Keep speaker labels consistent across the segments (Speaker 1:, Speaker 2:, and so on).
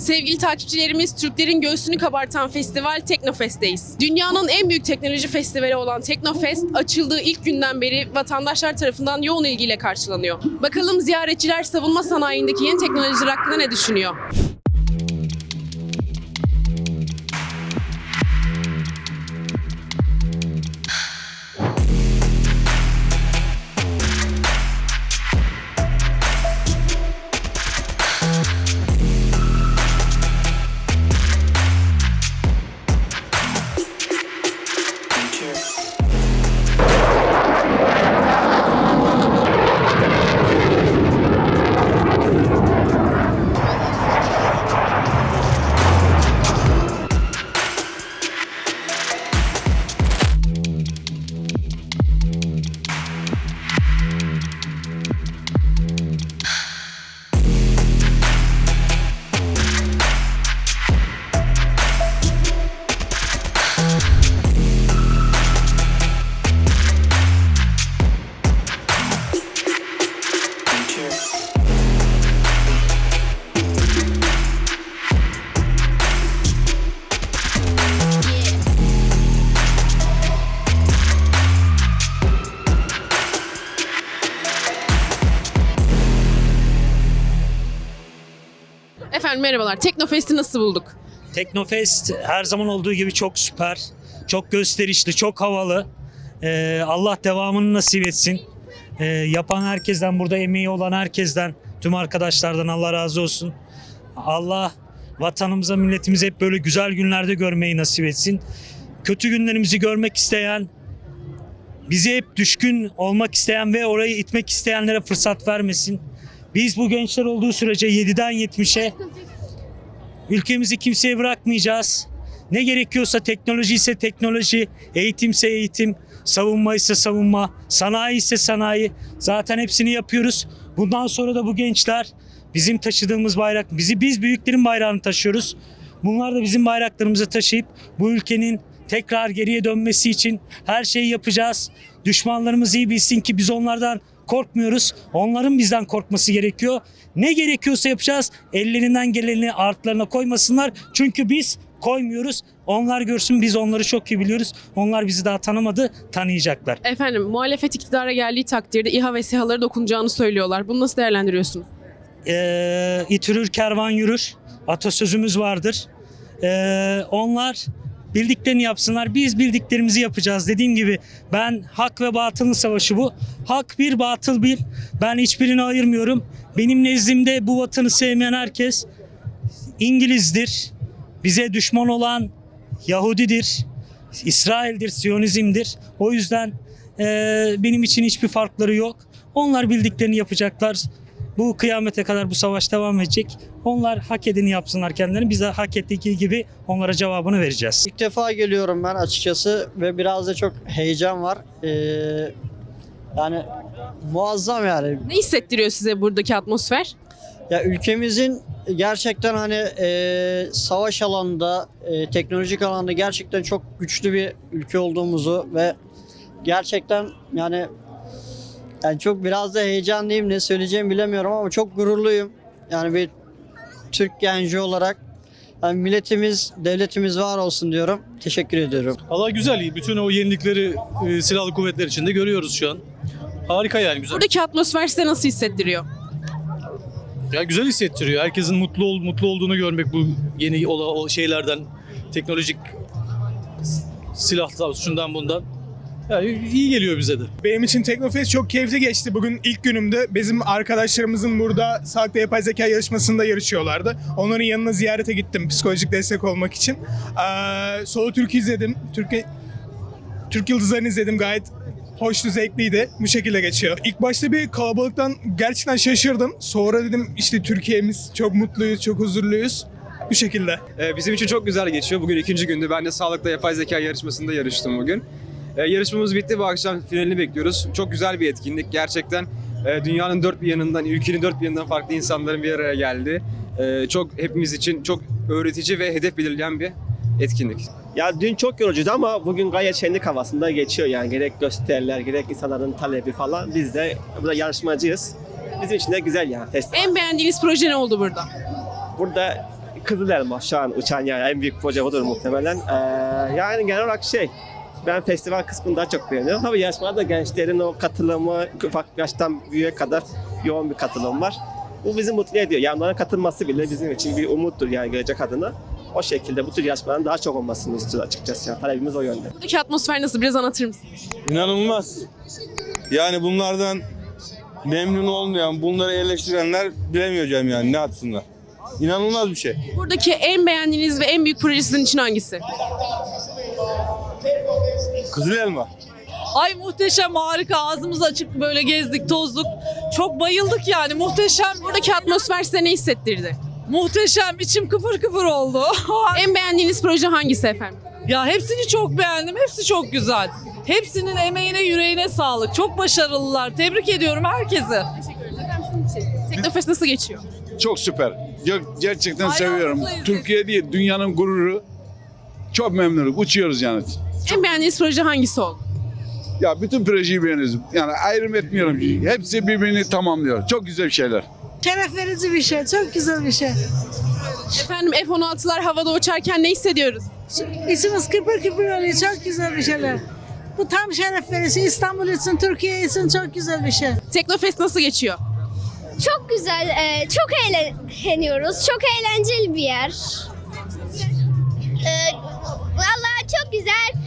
Speaker 1: Sevgili takipçilerimiz, Türklerin göğsünü kabartan festival Teknofest'teyiz. Dünyanın en büyük teknoloji festivali olan Teknofest, açıldığı ilk günden beri vatandaşlar tarafından yoğun ilgiyle karşılanıyor. Bakalım ziyaretçiler savunma sanayindeki yeni teknolojiler hakkında ne düşünüyor? Efendim merhabalar, Teknofest'i nasıl bulduk?
Speaker 2: Teknofest her zaman olduğu gibi çok süper, çok gösterişli, çok havalı. Ee, Allah devamını nasip etsin. Ee, yapan herkesten, burada emeği olan herkesten, tüm arkadaşlardan Allah razı olsun. Allah vatanımıza, milletimize hep böyle güzel günlerde görmeyi nasip etsin. Kötü günlerimizi görmek isteyen, bizi hep düşkün olmak isteyen ve orayı itmek isteyenlere fırsat vermesin. Biz bu gençler olduğu sürece 7'den 70'e Ülkemizi kimseye bırakmayacağız. Ne gerekiyorsa teknoloji ise teknoloji, eğitimse eğitim, savunma ise savunma, sanayi ise sanayi. Zaten hepsini yapıyoruz. Bundan sonra da bu gençler bizim taşıdığımız bayrak, bizi biz büyüklerin bayrağını taşıyoruz. Bunlar da bizim bayraklarımızı taşıyıp bu ülkenin tekrar geriye dönmesi için her şeyi yapacağız. Düşmanlarımız iyi bilsin ki biz onlardan korkmuyoruz. Onların bizden korkması gerekiyor. Ne gerekiyorsa yapacağız. Ellerinden geleni artlarına koymasınlar. Çünkü biz koymuyoruz. Onlar görsün biz onları çok iyi biliyoruz. Onlar bizi daha tanımadı, tanıyacaklar.
Speaker 1: Efendim, muhalefet iktidara geldiği takdirde İHA ve SİHA'ları dokunacağını söylüyorlar. Bunu nasıl değerlendiriyorsunuz?
Speaker 2: Ee, itürür kervan yürür. Atasözümüz vardır. Ee, onlar bildiklerini yapsınlar. Biz bildiklerimizi yapacağız. Dediğim gibi ben hak ve batılın savaşı bu. Hak bir, batıl bir. Ben hiçbirini ayırmıyorum. Benim nezdimde bu vatanı sevmeyen herkes İngilizdir. Bize düşman olan Yahudidir. İsrail'dir, Siyonizm'dir. O yüzden eee, benim için hiçbir farkları yok. Onlar bildiklerini yapacaklar. Bu kıyamete kadar bu savaş devam edecek. Onlar hak edeni yapsınlar kendilerini. Biz de hak ettiği gibi onlara cevabını vereceğiz.
Speaker 3: İlk defa geliyorum ben açıkçası ve biraz da çok heyecan var. Ee, yani muazzam yani.
Speaker 1: Ne hissettiriyor size buradaki atmosfer?
Speaker 3: Ya ülkemizin gerçekten hani e, savaş alanında, e, teknolojik alanda gerçekten çok güçlü bir ülke olduğumuzu ve gerçekten yani yani çok biraz da heyecanlıyım ne söyleyeceğimi bilemiyorum ama çok gururluyum. Yani bir Türk genci olarak yani milletimiz, devletimiz var olsun diyorum. Teşekkür ediyorum.
Speaker 4: Valla güzel. Bütün o yenilikleri e, silahlı kuvvetler içinde görüyoruz şu an. Harika yani güzel.
Speaker 1: Buradaki atmosfer size nasıl hissettiriyor?
Speaker 4: Ya güzel hissettiriyor. Herkesin mutlu ol, mutlu olduğunu görmek bu yeni ola, o şeylerden teknolojik s- silahlar şundan bundan. Yani iyi geliyor bize de.
Speaker 5: Benim için Teknofest çok keyifli geçti. Bugün ilk günümde bizim arkadaşlarımızın burada sağlıklı yapay zeka yarışmasında yarışıyorlardı. Onların yanına ziyarete gittim psikolojik destek olmak için. Ee, Solo Türk izledim. Türk, Türk Yıldızlarını izledim. Gayet hoştu, zevkliydi. Bu şekilde geçiyor. İlk başta bir kalabalıktan gerçekten şaşırdım. Sonra dedim işte Türkiye'miz çok mutluyuz, çok huzurluyuz. Bu şekilde.
Speaker 6: Ee, Bizim için çok güzel geçiyor. Bugün ikinci gündü. Ben de sağlıkta yapay zeka yarışmasında yarıştım bugün. Ee, Yarışmamız bitti. Bu akşam finalini bekliyoruz. Çok güzel bir etkinlik. Gerçekten e, dünyanın dört bir yanından, ülkenin dört bir yanından farklı insanların bir araya geldi. Ee, Çok hepimiz için çok öğretici ve hedef belirleyen bir etkinlik.
Speaker 7: Ya dün çok yorucuydu ama bugün gayet şenlik havasında geçiyor yani gerek gösteriler gerek insanların talebi falan. Biz de burada yarışmacıyız. Bizim için de güzel yani festival.
Speaker 1: En beğendiğiniz proje ne oldu burada?
Speaker 7: Burada Kızıl Elma şu an uçan yani en büyük proje budur muhtemelen. Ee, yani genel olarak şey ben festival kısmını daha çok beğeniyorum. Tabii yarışmada gençlerin o katılımı ufak yaştan büyüğe kadar yoğun bir katılım var. Bu bizi mutlu ediyor. Yani onların katılması bile bizim için bir umuttur yani gelecek adına. O şekilde bu tür yarışmaların daha çok olmasını istiyoruz açıkçası. Yani talebimiz o yönde.
Speaker 1: Buradaki atmosfer nasıl? Biraz anlatır mısın?
Speaker 8: İnanılmaz. Yani bunlardan memnun olmayan, bunları eleştirenler bilemeyeceğim yani ne atsınlar. İnanılmaz bir şey.
Speaker 1: Buradaki en beğendiğiniz ve en büyük proje sizin için hangisi?
Speaker 8: Kızıl elma.
Speaker 9: Ay muhteşem harika ağzımız açık böyle gezdik tozduk. Çok bayıldık yani muhteşem.
Speaker 1: Buradaki atmosfer size ne hissettirdi?
Speaker 9: Muhteşem içim kıpır kıpır oldu.
Speaker 1: En beğendiğiniz proje hangisi efendim?
Speaker 9: ya hepsini çok beğendim. Hepsi çok güzel. Hepsinin emeğine yüreğine sağlık. Çok başarılılar. Tebrik ediyorum herkesi.
Speaker 1: Teşekkür ederiz. Efendim sizin için. Teknofest nasıl geçiyor?
Speaker 10: Çok süper. Ger- Gerçekten
Speaker 9: Hayranlıkla
Speaker 10: seviyorum. Türkiye değil, dünyanın gururu. Çok memnunum. Uçuyoruz yani.
Speaker 1: En beğendiğiniz proje hangisi oldu?
Speaker 10: Ya bütün projeyi beğeniyoruz. Yani ayrım etmiyorum. Hepsi birbirini tamamlıyor. Çok güzel şeyler.
Speaker 11: Şeref verici bir şey, çok güzel bir şey.
Speaker 1: Efendim F-16'lar havada uçarken ne hissediyoruz?
Speaker 11: İçimiz kıpır kıpır oluyor, çok güzel bir şeyler. Bu tam şeref verici. İstanbul için, Türkiye için çok güzel bir şey.
Speaker 1: Teknofest nasıl geçiyor?
Speaker 12: Çok güzel, e, çok eğleniyoruz. Çok eğlenceli bir yer. E.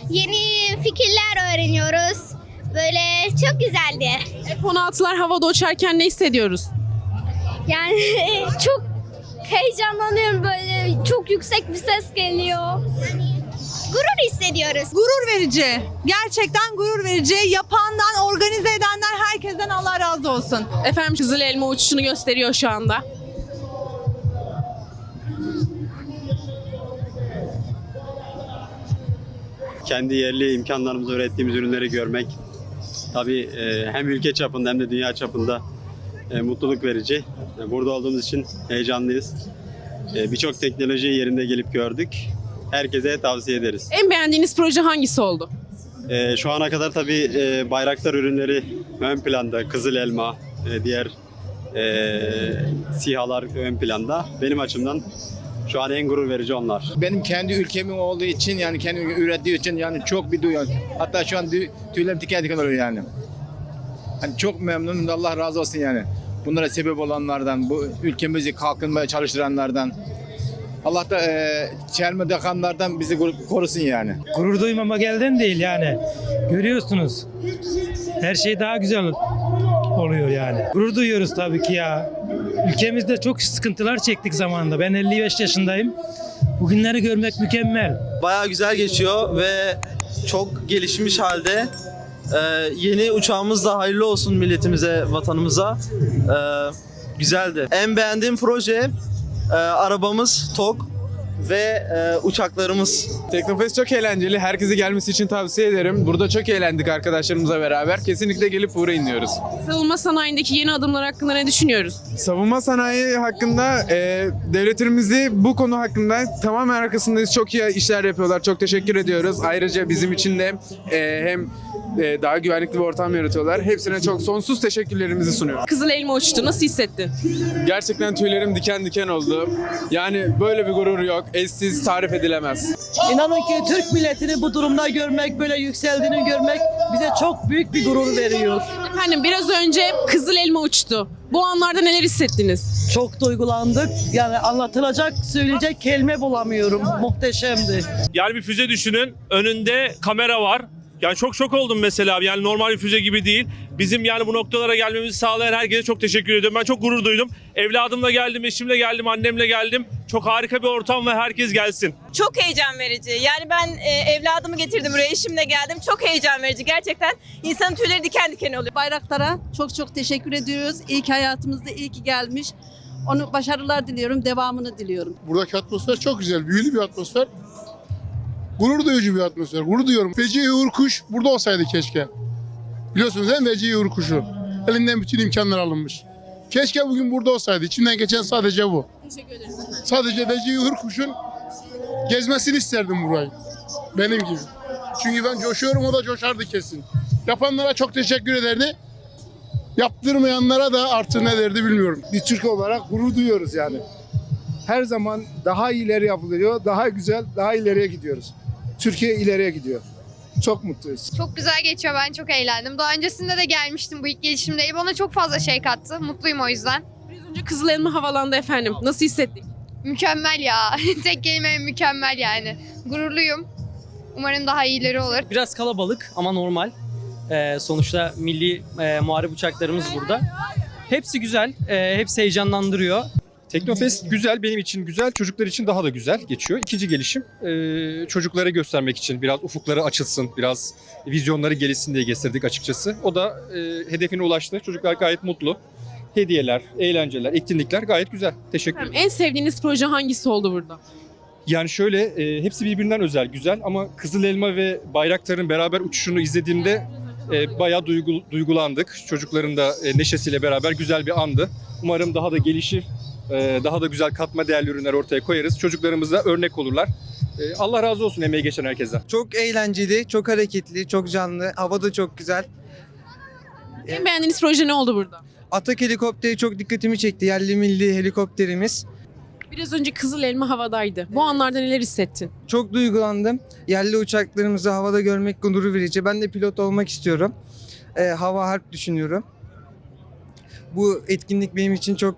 Speaker 12: Yeni fikirler öğreniyoruz. Böyle çok güzeldi.
Speaker 1: F-16'lar havada uçarken ne hissediyoruz?
Speaker 12: Yani çok heyecanlanıyorum böyle. Çok yüksek bir ses geliyor. Gurur hissediyoruz.
Speaker 9: Gurur verici. Gerçekten gurur verici. Yapandan, organize edenden herkesten Allah razı olsun.
Speaker 1: Efendim Kızıl Elma uçuşunu gösteriyor şu anda.
Speaker 13: Kendi yerli imkanlarımızla ürettiğimiz ürünleri görmek tabii e, hem ülke çapında hem de dünya çapında e, mutluluk verici. E, Burada olduğumuz için heyecanlıyız. Birçok teknolojiyi yerinde gelip gördük. Herkese tavsiye ederiz.
Speaker 1: En beğendiğiniz proje hangisi oldu?
Speaker 13: Şu ana kadar tabii bayraktar ürünleri ön planda, kızıl elma, diğer sihalar ön planda. Benim açımdan şu an en gurur verici onlar.
Speaker 8: Benim kendi ülkemin olduğu için yani kendi ürettiği için yani çok bir duyuyor. Hatta şu an tüy- tüylerim diken diken oluyor yani. Hani çok memnunum Allah razı olsun yani. Bunlara sebep olanlardan, bu ülkemizi kalkınmaya çalıştıranlardan. Allah da e, çelme takanlardan bizi koru- korusun yani.
Speaker 14: Gurur duymama gelden değil yani. Görüyorsunuz. Her şey daha güzel oluyor yani. Gurur duyuyoruz tabii ki ya. Ülkemizde çok sıkıntılar çektik zamanında. Ben 55 yaşındayım. Bugünleri görmek mükemmel.
Speaker 8: Bayağı güzel geçiyor ve çok gelişmiş halde. Ee, yeni uçağımız da hayırlı olsun milletimize, vatanımıza. Ee, güzeldi. En beğendiğim proje e, arabamız TOG ve e, uçaklarımız.
Speaker 15: Teknofest çok eğlenceli. Herkese gelmesi için tavsiye ederim. Burada çok eğlendik arkadaşlarımızla beraber. Kesinlikle gelip uğrayın diyoruz.
Speaker 1: Savunma sanayindeki yeni adımlar hakkında ne düşünüyoruz?
Speaker 15: Savunma sanayi hakkında e, devletimizi bu konu hakkında tamamen arkasındayız. Çok iyi işler yapıyorlar. Çok teşekkür ediyoruz. Ayrıca bizim için de e, hem e, daha güvenlikli bir ortam yaratıyorlar. Hepsine çok sonsuz teşekkürlerimizi sunuyorum.
Speaker 1: Kızıl Elma uçtu. Nasıl hissettin?
Speaker 15: Gerçekten tüylerim diken diken oldu. Yani böyle bir gurur yok. Eşsiz, tarif edilemez.
Speaker 9: İnanın ki Türk milletini bu durumda görmek, böyle yükseldiğini görmek bize çok büyük bir gurur veriyor.
Speaker 1: Efendim biraz önce Kızıl Elma uçtu. Bu anlarda neler hissettiniz?
Speaker 9: Çok duygulandık. Yani anlatılacak, söyleyecek kelime bulamıyorum. Muhteşemdi.
Speaker 4: Yani bir füze düşünün. Önünde kamera var. Yani çok şok oldum mesela. Yani normal bir füze gibi değil. Bizim yani bu noktalara gelmemizi sağlayan herkese çok teşekkür ediyorum. Ben çok gurur duydum. Evladımla geldim, eşimle geldim, annemle geldim. Çok harika bir ortam ve herkes gelsin.
Speaker 9: Çok heyecan verici. Yani ben e, evladımı getirdim buraya, eşimle geldim. Çok heyecan verici. Gerçekten insanın tüyleri diken diken oluyor.
Speaker 11: Bayraklara çok çok teşekkür ediyoruz. İyi ki hayatımızda iyi ki gelmiş. Onu başarılar diliyorum, devamını diliyorum.
Speaker 10: Buradaki atmosfer çok güzel. Büyülü bir atmosfer. Gurur duyucu bir atmosfer. Gurur duyuyorum. Vecihi Uğur Kuş burada olsaydı keşke. Biliyorsunuz değil mi Vecihi Uğur Kuşu? Elinden bütün imkanlar alınmış. Keşke bugün burada olsaydı. İçimden geçen sadece bu.
Speaker 1: Teşekkür ederiz.
Speaker 10: Sadece Vecihi Uğur Kuş'un gezmesini isterdim burayı. Benim gibi. Çünkü ben coşuyorum o da coşardı kesin. Yapanlara çok teşekkür ederdi. Yaptırmayanlara da artık ne derdi bilmiyorum. Biz Türk olarak gurur duyuyoruz yani. her zaman daha ileri yapılıyor. Daha güzel, daha ileriye gidiyoruz. Türkiye ileriye gidiyor. Çok mutluyuz.
Speaker 16: Çok güzel geçiyor. Ben çok eğlendim. Daha öncesinde de gelmiştim bu ilk gelişimde. Bana çok fazla şey kattı. Mutluyum o yüzden.
Speaker 1: Biraz önce Kızıl Elma havalandı efendim. Nasıl hissettik?
Speaker 16: Mükemmel ya. Tek kelime mükemmel yani. Gururluyum. Umarım daha iyileri olur.
Speaker 17: Biraz kalabalık ama normal. Ee, sonuçta milli e, muharip uçaklarımız burada. Hepsi güzel, e, hepsi heyecanlandırıyor.
Speaker 6: Teknofest güzel, benim için güzel, çocuklar için daha da güzel geçiyor. İkinci gelişim e, çocuklara göstermek için biraz ufukları açılsın, biraz vizyonları gelişsin diye getirdik açıkçası. O da e, hedefine ulaştı. Çocuklar gayet mutlu. Hediyeler, eğlenceler, etkinlikler gayet güzel. Teşekkür ederim.
Speaker 1: En sevdiğiniz proje hangisi oldu burada?
Speaker 6: Yani şöyle e, hepsi birbirinden özel, güzel ama Kızıl Elma ve Bayraktar'ın beraber uçuşunu izlediğimde e, bayağı duygu- duygulandık. Çocukların da e, neşesiyle beraber güzel bir andı. Umarım daha da gelişir, daha da güzel katma değerli ürünler ortaya koyarız. Çocuklarımız da örnek olurlar. E, Allah razı olsun emeği geçen herkesten.
Speaker 17: Çok eğlenceli, çok hareketli, çok canlı. Hava da çok güzel.
Speaker 1: En beğendiğiniz proje ne oldu burada?
Speaker 17: Atak helikopteri çok dikkatimi çekti. Yerli milli helikopterimiz.
Speaker 1: Biraz önce Kızıl Elma havadaydı. Bu anlarda neler hissettin?
Speaker 17: Çok duygulandım. Yerli uçaklarımızı havada görmek gurur verici. Ben de pilot olmak istiyorum. Ee, hava harp düşünüyorum. Bu etkinlik benim için çok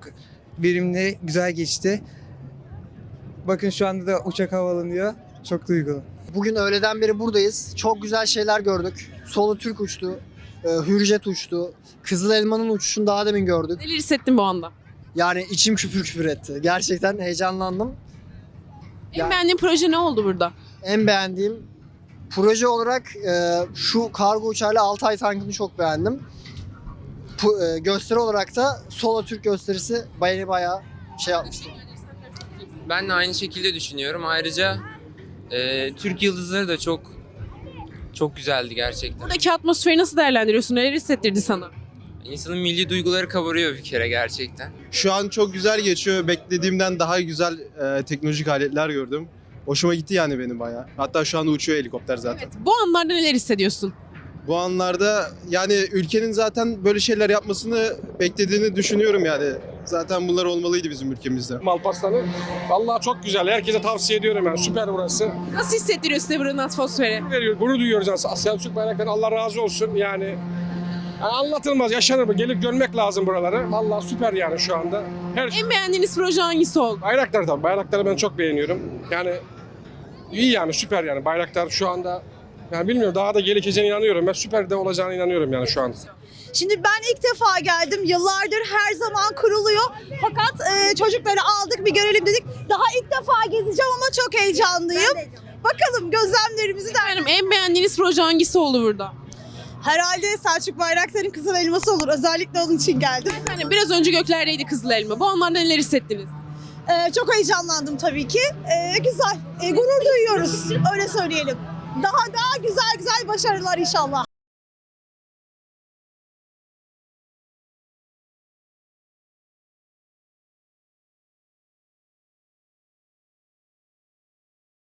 Speaker 17: verimli, güzel geçti. Bakın şu anda da uçak havalanıyor. Çok duygulu.
Speaker 18: Bugün öğleden beri buradayız. Çok güzel şeyler gördük. Solo Türk uçtu. e, Hürjet uçtu. Kızıl Elma'nın uçuşunu daha demin gördük.
Speaker 1: Neler hissettin bu anda?
Speaker 18: Yani içim küpür küpür etti. Gerçekten heyecanlandım.
Speaker 1: En
Speaker 18: Ya-
Speaker 1: beğendiğin proje ne oldu burada?
Speaker 18: En beğendiğim proje olarak e, şu kargo uçağıyla Altay tankını çok beğendim. Pu- e, gösteri olarak da Solo Türk gösterisi bayağı bayağı şey yapmıştım.
Speaker 19: Ben de aynı şekilde düşünüyorum. Ayrıca e, Türk Yıldızları da çok çok güzeldi gerçekten.
Speaker 1: Buradaki atmosferi nasıl değerlendiriyorsun? Neler hissettirdi sana?
Speaker 19: İnsanın milli duyguları kabarıyor bir kere gerçekten.
Speaker 6: Şu an çok güzel geçiyor. Beklediğimden daha güzel e, teknolojik aletler gördüm. Hoşuma gitti yani benim bayağı. Hatta şu anda uçuyor helikopter zaten.
Speaker 1: Bu anlarda neler hissediyorsun?
Speaker 6: Bu anlarda yani ülkenin zaten böyle şeyler yapmasını beklediğini düşünüyorum yani. Zaten bunlar olmalıydı bizim ülkemizde.
Speaker 10: Malpastanı vallahi çok güzel. Herkese tavsiye ediyorum yani. Süper burası.
Speaker 1: Nasıl hissettiriyor size buranın atmosferi?
Speaker 10: Veriyor, gurur duyuyoruz yani. Asya Türk bayrakları Allah razı olsun yani. yani anlatılmaz, yaşanır mı? Gelip görmek lazım buraları. Vallahi süper yani şu anda. Her
Speaker 1: En beğendiğiniz proje hangisi oldu?
Speaker 10: Bayraktar tabii. Bayraktarı ben çok beğeniyorum. Yani iyi yani süper yani. Bayraktar şu anda yani bilmiyorum daha da gelişeceğine inanıyorum. Ben süper de olacağına inanıyorum yani şu anda.
Speaker 20: Şimdi ben ilk defa geldim. Yıllardır her zaman kuruluyor. Fakat e, çocukları aldık bir görelim dedik. Daha ilk defa gezeceğim ama çok heyecanlıyım. Bakalım gözlemlerimizi de
Speaker 1: Efendim en beğendiğiniz proje hangisi oldu burada?
Speaker 20: herhalde Selçuk Bayraktar'ın Kızıl Elması olur. Özellikle onun için geldim.
Speaker 1: Efendim biraz önce göklerdeydi Kızıl Elma. Bu anlarda neler hissettiniz?
Speaker 20: E, çok heyecanlandım tabii ki. E, güzel. E, gurur duyuyoruz. Öyle söyleyelim. Daha daha güzel güzel başarılar inşallah.